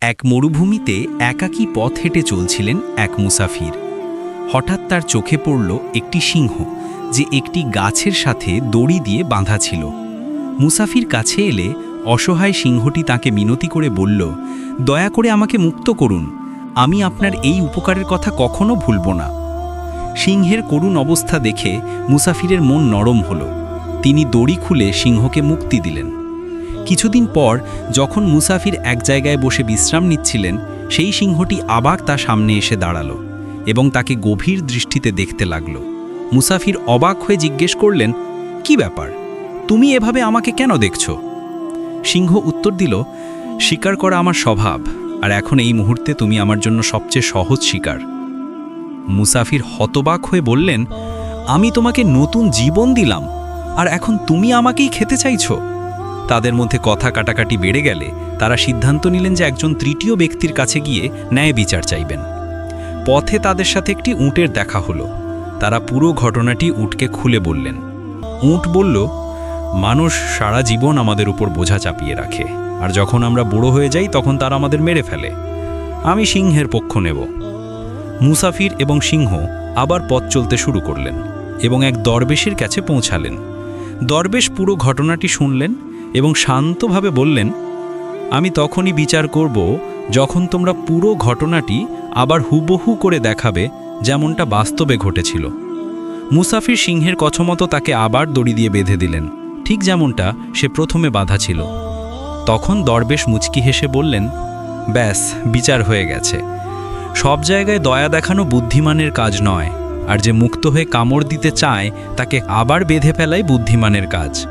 এক মরুভূমিতে একাকী পথ হেঁটে চলছিলেন এক মুসাফির। হঠাৎ তার চোখে পড়ল একটি সিংহ, যে একটি গাছের সাথে দড়ি দিয়ে বাঁধা ছিল। মুসাফির কাছে এলে অসহায় সিংহটি তাকে মিনতি করে বলল, দয়া করে আমাকে মুক্ত করুন। আমি আপনার এই উপকারের কথা কখনো ভুলব না। সিংহের করুণ অবস্থা দেখে মুসাফিরের মন নরম হল। তিনি দড়ি খুলে সিংহকে মুক্তি দিলেন। কিছুদিন পর যখন মুসাফির এক জায়গায় বসে বিশ্রাম নিচ্ছিলেন, সেই সিংহটি আবার তার সামনে এসে দাঁড়াল এবং তাকে গভীর দৃষ্টিতে দেখতে লাগল। মুসাফির অবাক হয়ে জিজ্ঞেস করলেন, কি ব্যাপার? তুমি এভাবে আমাকে কেন দেখছ? সিংহ উত্তর দিল, শিকার করা আমার স্বভাব, আর এখন এই মুহূর্তে তুমি আমার জন্য সবচেয়ে সহজ শিকার। মুসাফির হতবাক হয়ে বললেন, আমি তোমাকে নতুন জীবন দিলাম, আর এখন তুমি আমাকেই খেতে চাইছো? তাদের মধ্যে কথা কাটাকাটি বেড়ে গেলে তারা সিদ্ধান্ত নিলেন যে একজন তৃতীয় ব্যক্তির কাছে গিয়ে ন্যায় বিচার চাইবেন। পথে তাদের সাথে একটি উটের দেখা হলো। তারা পুরো ঘটনাটি উটকে খুলে বললেন। উট বলল, মানুষ সারা জীবন আমাদের উপর বোঝা চাপিয়ে রাখে, আর যখন আমরা বুড়ো হয়ে যাই তখন তারা আমাদের মেরে ফেলে। আমি সিংহের পক্ষ নেব। মুসাফির এবং সিংহ আবার পথ চলতে শুরু করলেন এবং এক দরবেশের কাছে পৌঁছালেন। দরবেশ পুরো ঘটনাটি শুনলেন এবং শান্তভাবে বললেন, আমি তখনই বিচার করব যখন তোমরা পুরো ঘটনাটি আবার হুবহু করে দেখাবে যেমনটা বাস্তবে ঘটেছিল। মুসাফির সিংহের কথমতো তাকে আবার দড়ি দিয়ে বেঁধে দিলেন। ঠিক যেমনটা সে প্রথমে বাধা ছিল। তখন দরবেশ মুচকি হেসে বললেন, ব্যাস, বিচার হয়ে গেছে। সব জায়গায় দয়া দেখানো বুদ্ধিমানের কাজ নয়, আর যে মুক্ত হয়ে কামড় দিতে চায় তাকে আবার বেঁধে ফেলাই বুদ্ধিমানের কাজ।